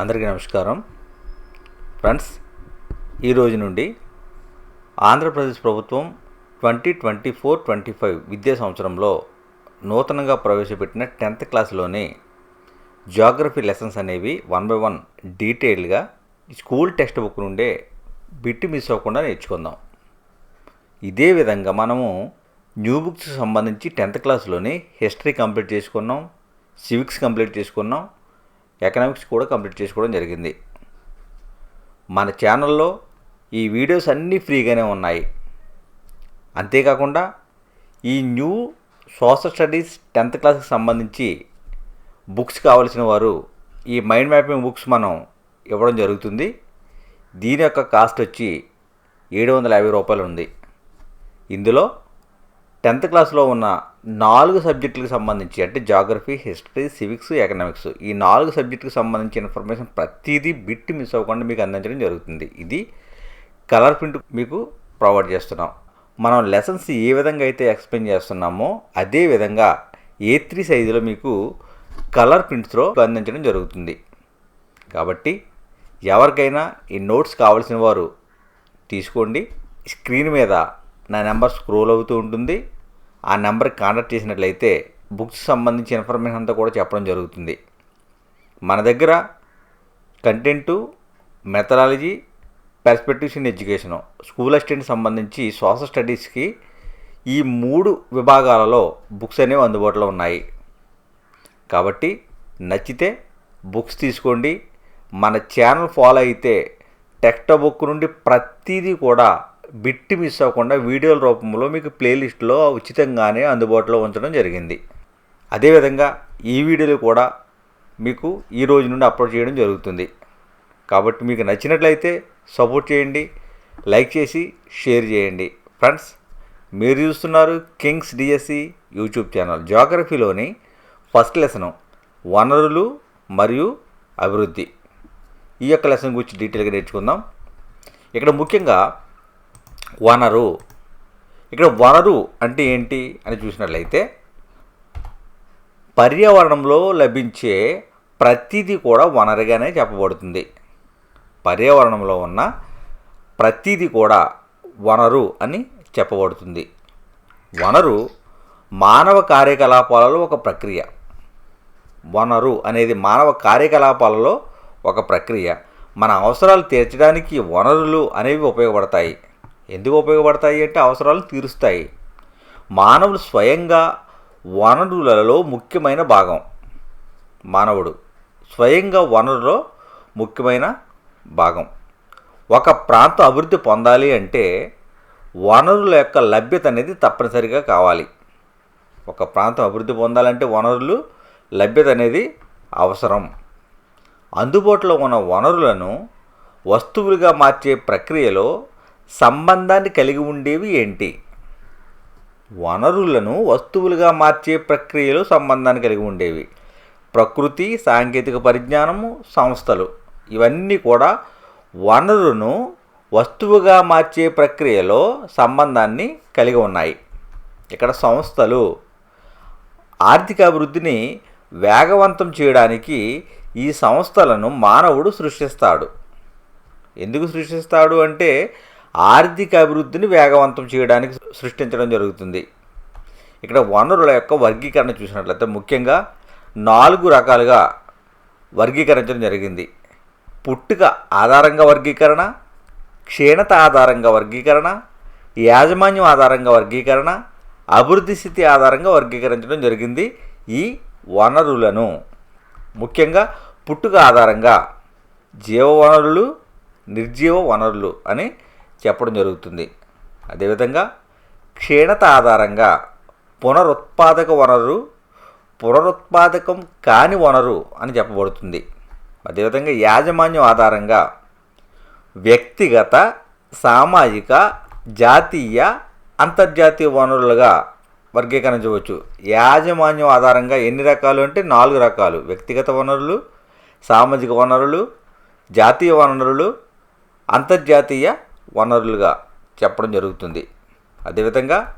అందరికీ నమస్కారం. ఫ్రెండ్స్ ఈరోజు నుండి ఆంధ్రప్రదేశ్ ప్రభుత్వం twenty twenty four twenty five విద్యా సంవత్సరంలో నూతనంగా ప్రవేశపెట్టిన టెన్త్ క్లాస్లోని జాగ్రఫీ లెసన్స్ అనేవి వన్ బై వన్ డీటెయిల్డ్గా స్కూల్ టెక్స్ట్ బుక్ నుండే బిట్టి మిస్ అవ్వకుండా నేర్చుకుందాం. ఇదే విధంగా మనము న్యూ బుక్స్ సంబంధించి టెన్త్ క్లాస్లోని హిస్టరీ కంప్లీట్ చేసుకున్నాం సివిక్స్ కంప్లీట్ చేసుకున్నాం ఎకనామిక్స్ కూడా కంప్లీట్ చేసుకోవడం జరిగింది. మన ఛానల్లో ఈ వీడియోస్ అన్నీ ఫ్రీగానే ఉన్నాయి. అంతేకాకుండా ఈ న్యూ సోషల్ స్టడీస్ టెన్త్ క్లాస్కి సంబంధించి బుక్స్ కావలసిన వారు ఈ మైండ్ మ్యాపింగ్ బుక్స్ మనం ఇవ్వడం జరుగుతుంది. దీని యొక్క కాస్ట్ వచ్చి ఏడు వందల యాభై రూపాయలు ఉంది. ఇందులో టెన్త్ క్లాస్లో ఉన్న నాలుగు సబ్జెక్టులకు సంబంధించి అంటే జాగ్రఫీ హిస్టరీ సివిక్స్ ఎకనామిక్స్ ఈ నాలుగు సబ్జెక్టుకి సంబంధించిన ఇన్ఫర్మేషన్ ప్రతిదీ బిట్ మిస్ అవ్వకుండా మీకు అందించడం జరుగుతుంది. ఇది కలర్ ప్రింట్ మీకు ప్రొవైడ్ చేస్తున్నాం. మనం లెసన్స్ ఏ విధంగా అయితే ఎక్స్ప్లెయిన్ చేస్తున్నామో అదే విధంగా ఏ త్రీ సైజులో మీకు కలర్ ప్రింట్స్లో అందించడం జరుగుతుంది. కాబట్టి ఎవరికైనా ఈ నోట్స్ కావాల్సిన వారు తీసుకోండి. స్క్రీన్ మీద నా నెంబర్ స్క్రోల్ అవుతూ ఉంటుంది. ఆ నెంబర్కి కాంటాక్ట్ చేసినట్లయితే బుక్స్ సంబంధించిన ఇన్ఫర్మేషన్ అంతా కూడా చెప్పడం జరుగుతుంది. మన దగ్గర content methodology perspectives in education school assistant సంబంధించి సోషల్ స్టడీస్కి ఈ మూడు విభాగాలలో బుక్స్ అనేవి అందుబాటులో ఉన్నాయి. కాబట్టి నచ్చితే బుక్స్ తీసుకోండి. మన ఛానల్ ఫాలో అయితే టెక్స్ట్ బుక్ నుండి ప్రతిదీ కూడా బిట్టి మిస్ అవ్వకుండా వీడియోల రూపంలో మీకు ప్లేలిస్ట్లో ఉచితంగానే అందుబాటులో ఉంచడం జరిగింది. అదేవిధంగా ఈ వీడియోలు కూడా మీకు ఈ రోజు నుండి అప్లోడ్ చేయడం జరుగుతుంది. కాబట్టి మీకు నచ్చినట్లయితే సపోర్ట్ చేయండి లైక్ చేసి షేర్ చేయండి. ఫ్రెండ్స్ మీరు చూస్తున్నారు కింగ్స్ డిఎస్సి యూట్యూబ్ ఛానల్. జోగ్రఫీలోని ఫస్ట్ లెసను వనరులు మరియు అభివృద్ధి. ఈ యొక్క లెసన్ గురించి డీటెయిల్గా నేర్చుకుందాం. ఇక్కడ ముఖ్యంగా వనరు. ఇక్కడ వనరు అంటే ఏంటి అని చూసినట్లయితే పర్యావరణంలో లభించే ప్రతిదీ కూడా వనరుగానే చెప్పబడుతుంది. పర్యావరణంలో ఉన్న ప్రతిదీ కూడా వనరు అని చెప్పబడుతుంది. వనరు మానవ కార్యకలాపాలలో ఒక ప్రక్రియ. వనరు అనేది మానవ కార్యకలాపాలలో ఒక ప్రక్రియ. మన అవసరాలు తీర్చడానికి వనరులు అనేవి ఉపయోగపడతాయి. ఎందుకు ఉపయోగపడతాయి అంటే అవసరాలు తీరుస్తాయి. మానవులు స్వయంగా వనరులలో ముఖ్యమైన భాగం. మానవుడు స్వయంగా వనరులో ముఖ్యమైన భాగం. ఒక ప్రాంతం అభివృద్ధి పొందాలి అంటే వనరుల యొక్క లభ్యత అనేది తప్పనిసరిగా కావాలి. ఒక ప్రాంతం అభివృద్ధి పొందాలంటే వనరులు లభ్యత అనేది అవసరం. అందుబాటులో ఉన్న వనరులను వస్తువులుగా మార్చే ప్రక్రియలో సంబంధాన్ని కలిగి ఉండేవి ఏంటి? వనరులను వస్తువులుగా మార్చే ప్రక్రియలు సంబంధాన్ని కలిగి ఉండేవి. ప్రకృతి సాంకేతిక పరిజ్ఞానము సంస్థలు. ఇవన్నీ కూడా వనరును వస్తువుగా మార్చే ప్రక్రియలో సంబంధాన్ని కలిగి ఉన్నాయి. ఇక్కడ సంస్థలు ఆర్థిక అభివృద్ధిని వేగవంతం చేయడానికి ఈ సంస్థలను మానవుడు సృష్టిస్తాడు. ఎందుకు సృష్టిస్తాడు అంటే ఆర్థిక అభివృద్ధిని వేగవంతం చేయడానికి సృష్టించడం జరుగుతుంది. ఇక్కడ వనరుల యొక్క వర్గీకరణ చూసినట్లయితే ముఖ్యంగా నాలుగు రకాలుగా వర్గీకరించడం జరిగింది. పుట్టుక ఆధారంగా వర్గీకరణ క్షీణత ఆధారంగా వర్గీకరణ యాజమాన్యం ఆధారంగా వర్గీకరణ అభివృద్ధి స్థితి ఆధారంగా వర్గీకరించడం జరిగింది ఈ వనరులను. ముఖ్యంగా పుట్టుక ఆధారంగా జీవ వనరులు నిర్జీవ వనరులు అని చెప్పడం జరుగుతుంది. అదేవిధంగా క్షీణత ఆధారంగా పునరుత్పాదక వనరు పునరుత్పాదకం కాని వనరు అని చెప్పబడుతుంది. అదేవిధంగా యాజమాన్యం ఆధారంగా వ్యక్తిగత సామాజిక జాతీయ అంతర్జాతీయ వనరులుగా వర్గీకరించవచ్చు. యాజమాన్యం ఆధారంగా ఎన్ని రకాలు అంటే నాలుగు రకాలు. వ్యక్తిగత వనరులు సామాజిక వనరులు జాతీయ వనరులు అంతర్జాతీయ వనరులుగా చెప్పడం జరుగుతుంది. అదేవిధంగా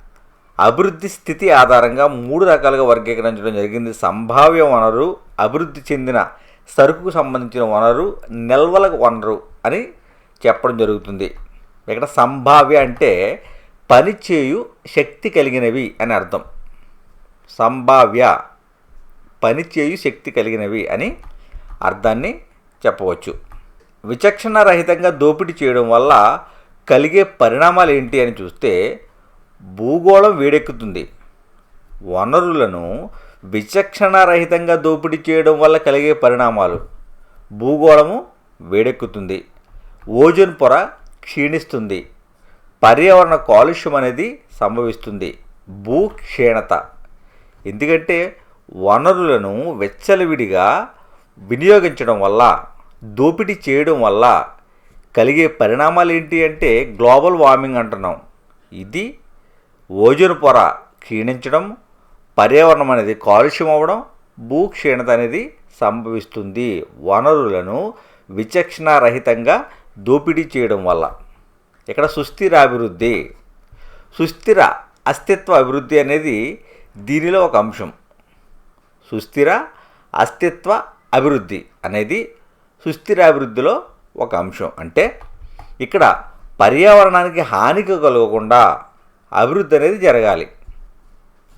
అభివృద్ధి స్థితి ఆధారంగా మూడు రకాలుగా వర్గీకరించడం జరిగింది. సంభావ్య వనరు అభివృద్ధి చెందిన సరుకుకు సంబంధించిన వనరు నిల్వల వనరు అని చెప్పడం జరుగుతుంది. ఇక్కడ సంభావ్య అంటే పనిచేయు శక్తి కలిగినవి అని అర్థం. సంభావ్య పనిచేయు శక్తి కలిగినవి అని అర్థాన్ని చెప్పవచ్చు. విచక్షణ రహితంగా దోపిడీ చేయడం వల్ల కలిగే పరిణామాలు ఏంటి అని చూస్తే భూగోళం వేడెక్కుతుంది. వనరులను విచక్షణారహితంగా దోపిడీ చేయడం వల్ల కలిగే పరిణామాలు. భూగోళము వేడెక్కుతుంది. ఓజోన్ పొర క్షీణిస్తుంది. పర్యావరణ కాలుష్యం అనేది సంభవిస్తుంది. భూ క్షీణత ఎందుకంటే వనరులను వెచ్చలవిడిగా వినియోగించడం వల్ల దోపిడీ చేయడం వల్ల కలిగే పరిణామాలు ఏంటి అంటే గ్లోబల్ వార్మింగ్ అంటున్నాం. ఇది ఓజోన్ పొర క్షీణించడం పర్యావరణం అనేది కాలుష్యం అవ్వడం భూ క్షీణత అనేది సంభవిస్తుంది. వనరులను విచక్షణారహితంగా దోపిడీ చేయడం వల్ల. ఇక్కడ సుస్థిర అభివృద్ధి. సుస్థిర అస్తిత్వ అభివృద్ధి అనేది దీనిలో ఒక అంశం. సుస్థిర అస్తిత్వ అభివృద్ధి అనేది సుస్థిర అభివృద్ధిలో ఒక అంశం. అంటే ఇక్కడ పర్యావరణానికి హాని కలగకుండా అభివృద్ధి అనేది జరగాలి.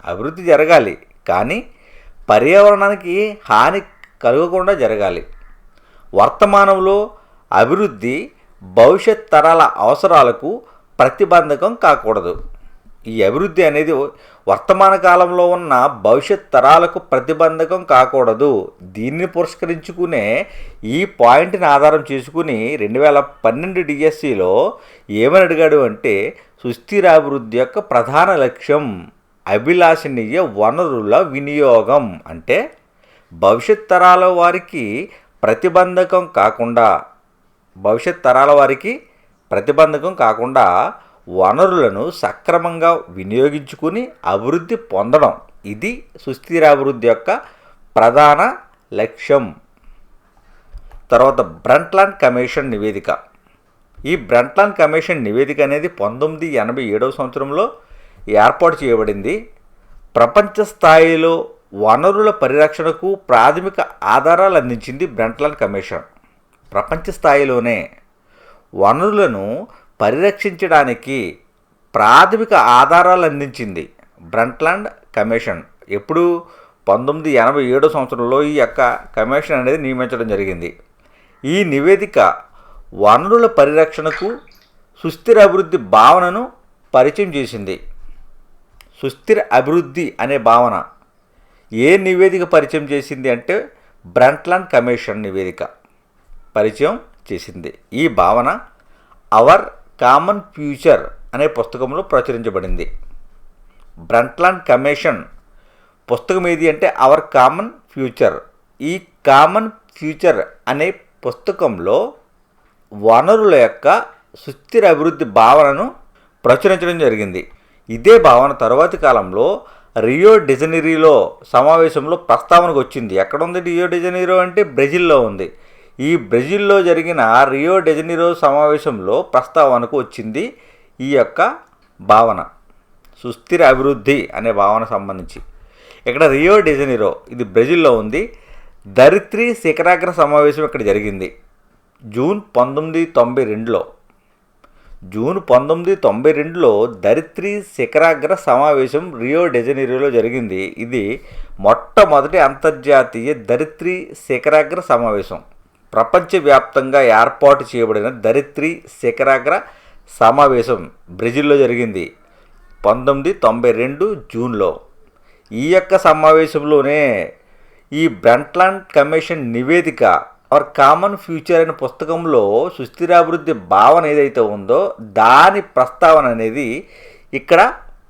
అభివృద్ధి జరగాలి. కానీ పర్యావరణానికి హాని కలగకుండా జరగాలి. వర్తమానంలో అభివృద్ధి భవిష్యత్ తరాల అవసరాలకు ప్రతిబంధకం కాకూడదు. ఈ అభివృద్ధి అనేది వర్తమాన కాలంలో ఉన్న భవిష్యత్ తరాలకు ప్రతిబంధకం కాకూడదు. దీన్ని పురస్కరించుకునే ఈ పాయింట్ని ఆధారం చేసుకుని రెండు వేల పన్నెండు డిఎస్సిలో ఏమని అడిగాడు అంటే సుస్థిరాభివృద్ధి యొక్క ప్రధాన లక్ష్యం అభిలాషణీయ వనరుల వినియోగం అంటే భవిష్యత్ తరాల వారికి ప్రతిబంధకం కాకుండా భవిష్యత్ తరాల వారికి ప్రతిబంధకం కాకుండా వనరులను సక్రమంగా వినియోగించుకుని అభివృద్ధి పొందడం. ఇది సుస్థిరాభివృద్ధి యొక్క ప్రధాన లక్ష్యం. తర్వాత బ్రంట్లాండ్ కమిషన్ నివేదిక. ఈ బ్రంట్లాండ్ కమిషన్ నివేదిక అనేది పంతొమ్మిది ఎనభై ఏడవ సంవత్సరంలో ఏర్పాటు చేయబడింది. ప్రపంచ స్థాయిలో వనరుల పరిరక్షణకు ప్రాథమిక ఆధారాలు అందించింది బ్రంట్లాండ్ కమిషన్. ప్రపంచ స్థాయిలోనే వనరులను పరిరక్షించడానికి ప్రాథమిక ఆధారాలు అందించింది బ్రంట్లాండ్ కమిషన్. ఎప్పుడు పంతొమ్మిది ఎనభై ఏడో సంవత్సరంలో ఈ యొక్క కమిషన్ అనేది నియమించడం జరిగింది. ఈ నివేదిక వనరుల పరిరక్షణకు సుస్థిర అభివృద్ధి భావనను పరిచయం చేసింది. సుస్థిర అభివృద్ధి అనే భావన ఏ నివేదిక పరిచయం చేసింది అంటే బ్రంట్లాండ్ కమిషన్ నివేదిక పరిచయం చేసింది. ఈ భావన అవర్ కామన్ ఫ్యూచర్ అనే పుస్తకంలో ప్రచురించబడింది. బ్రంట్లాండ్ కమిషన్ పుస్తకం ఏది అంటే అవర్ కామన్ ఫ్యూచర్. ఈ కామన్ ఫ్యూచర్ అనే పుస్తకంలో వనరుల యొక్క సుస్థిర అభివృద్ధి భావనను ప్రచురించడం జరిగింది. ఇదే భావన తరువాతి కాలంలో రియో డిజనీరీలో సమావేశంలో ప్రస్తావనకు వచ్చింది. ఎక్కడ ఉంది రియో డిజనీరో అంటే బ్రెజిల్లో ఉంది. ఈ బ్రెజిల్లో జరిగిన రియో డెజనీరో సమావేశంలో ప్రస్తావనకు వచ్చింది ఈ యొక్క భావన. సుస్థిర అభివృద్ధి అనే భావన సంబంధించి. ఇక్కడ రియో డెజనీరో ఇది బ్రెజిల్లో ఉంది. దరిత్రి శిఖరాగ్ర సమావేశం ఇక్కడ జరిగింది. జూన్ పంతొమ్మిది తొంభై రెండులో. జూన్ పంతొమ్మిది తొంభై రెండులో దరిత్రి శిఖరాగ్ర సమావేశం రియో డెజనీరోలో జరిగింది. ఇది మొట్టమొదటి అంతర్జాతీయ దరిత్రి శిఖరాగ్ర సమావేశం. ప్రపంచవ్యాప్తంగా ఏర్పాటు చేయబడిన ధరిత్రి శిఖరాగ్ర సమావేశం బ్రెజిల్లో జరిగింది పంతొమ్మిది తొంభై రెండు జూన్లో. ఈ యొక్క సమావేశంలోనే ఈ బ్రంట్లాండ్ కమిషన్ నివేదిక ఆర్ కామన్ ఫ్యూచర్ అనే పుస్తకంలో సుస్థిరాభివృద్ధి భావన ఏదైతే ఉందో దాని ప్రస్తావన అనేది ఇక్కడ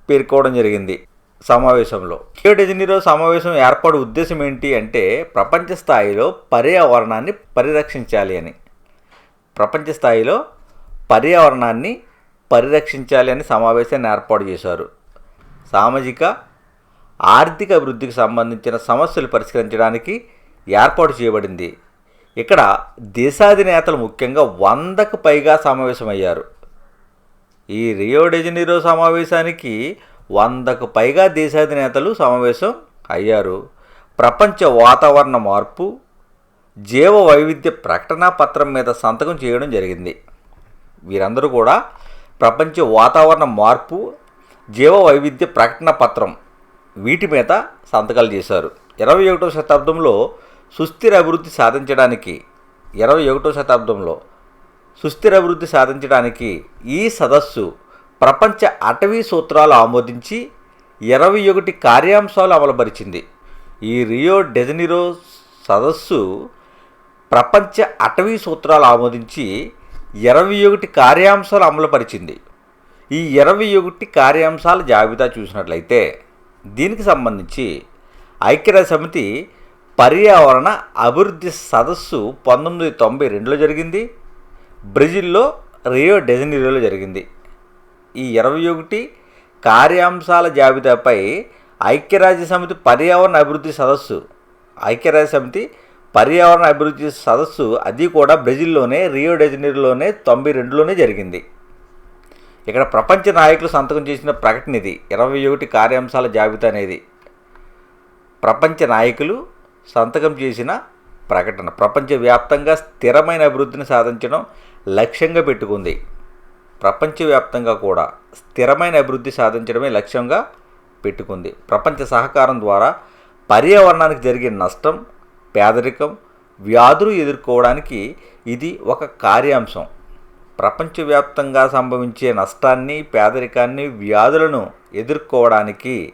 పేర్కోవడం జరిగింది. సమావేశంలో. కియో డెజనీరో సమావేశం ఏర్పాటు ఉద్దేశం ఏంటి అంటే ప్రపంచ స్థాయిలో పర్యావరణాన్ని పరిరక్షించాలి అని. ప్రపంచ స్థాయిలో పర్యావరణాన్ని పరిరక్షించాలి అని సమావేశాన్ని ఏర్పాటు చేశారు. సామాజిక ఆర్థిక అభివృద్ధికి సంబంధించిన సమస్యలు పరిష్కరించడానికి ఏర్పాటు చేయబడింది. ఇక్కడ దేశాధినేతలు ముఖ్యంగా వందకు పైగా సమావేశమయ్యారు. ఈ రియో డెజనీరో సమావేశానికి వందకు పైగా దేశాధినేతలు సమావేశం అయ్యారు. ప్రపంచ వాతావరణ మార్పు జీవ వైవిధ్య ప్రకటనా పత్రం మీద సంతకం చేయడం జరిగింది. వీరందరూ కూడా ప్రపంచ వాతావరణ మార్పు జీవ వైవిధ్య ప్రకటన పత్రం వీటి మీద సంతకాలు చేశారు. ఇరవై ఒకటో శతాబ్దంలో సుస్థిర అభివృద్ధి సాధించడానికి ఇరవై ఒకటో శతాబ్దంలో సుస్థిర అభివృద్ధి సాధించడానికి ఈ సదస్సు ప్రపంచ అటవీ సూత్రాలు ఆమోదించి ఇరవై ఒకటి కార్యాంశాలు అమలుపరిచింది. ఈ రియో డెజనిరో సదస్సు ప్రపంచ అటవీ సూత్రాలు ఆమోదించి ఇరవై ఒకటి కార్యాంశాలు అమలుపరిచింది. ఈ ఇరవై ఒకటి కార్యాంశాల జాబితా చూసినట్లయితే దీనికి సంబంధించి ఐక్యరాజ్య సమితి పర్యావరణ అభివృద్ధి సదస్సు పంతొమ్మిది తొంభై రెండులో జరిగింది. బ్రెజిల్లో రియో డెజనీరోలో జరిగింది. ఈ ఇరవై ఒకటి కార్యాంశాల జాబితాపై ఐక్యరాజ్య సమితి పర్యావరణ అభివృద్ధి సదస్సు ఐక్యరాజ్య సమితి పర్యావరణ అభివృద్ధి సదస్సు అది కూడా బ్రెజిల్లోనే రియో డెజనీర్లోనే తొంభై రెండులోనే జరిగింది. ఇక్కడ ప్రపంచ నాయకులు సంతకం చేసిన ప్రకటన ఇది ఇరవై ఒకటి కార్యాంశాల జాబితా అనేది. ప్రపంచ నాయకులు సంతకం చేసిన ప్రకటన ప్రపంచవ్యాప్తంగా స్థిరమైన అభివృద్ధిని సాధించడం లక్ష్యంగా పెట్టుకుంది. ప్రపంచవ్యాప్తంగా కూడా స్థిరమైన అభివృద్ధి సాధించడమే లక్ష్యంగా పెట్టుకుంది. ప్రపంచ సహకారం ద్వారా పర్యావరణానికి జరిగే నష్టం పేదరికం వ్యాధులు ఎదుర్కోవడానికి ఇది ఒక కార్యాంశం. ప్రపంచవ్యాప్తంగా సంభవించే నష్టాన్ని పేదరికాన్ని వ్యాధులను ఎదుర్కోవడానికి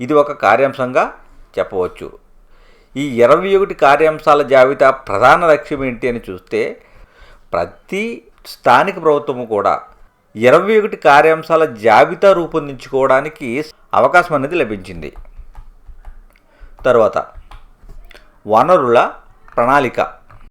ఇది ఒక కార్యాంశంగా చెప్పవచ్చు. ఈ ఇరవై ఒకటి కార్యాంశాల జాబితా ప్రధాన లక్ష్యం ఏంటి అని చూస్తే ప్రతి స్థానిక ప్రభుత్వము కూడా ఇరవై ఒకటి కార్యాంశాల జాబితా రూపొందించుకోవడానికి అవకాశం అనేది లభించింది. తర్వాత వనరుల ప్రణాళిక.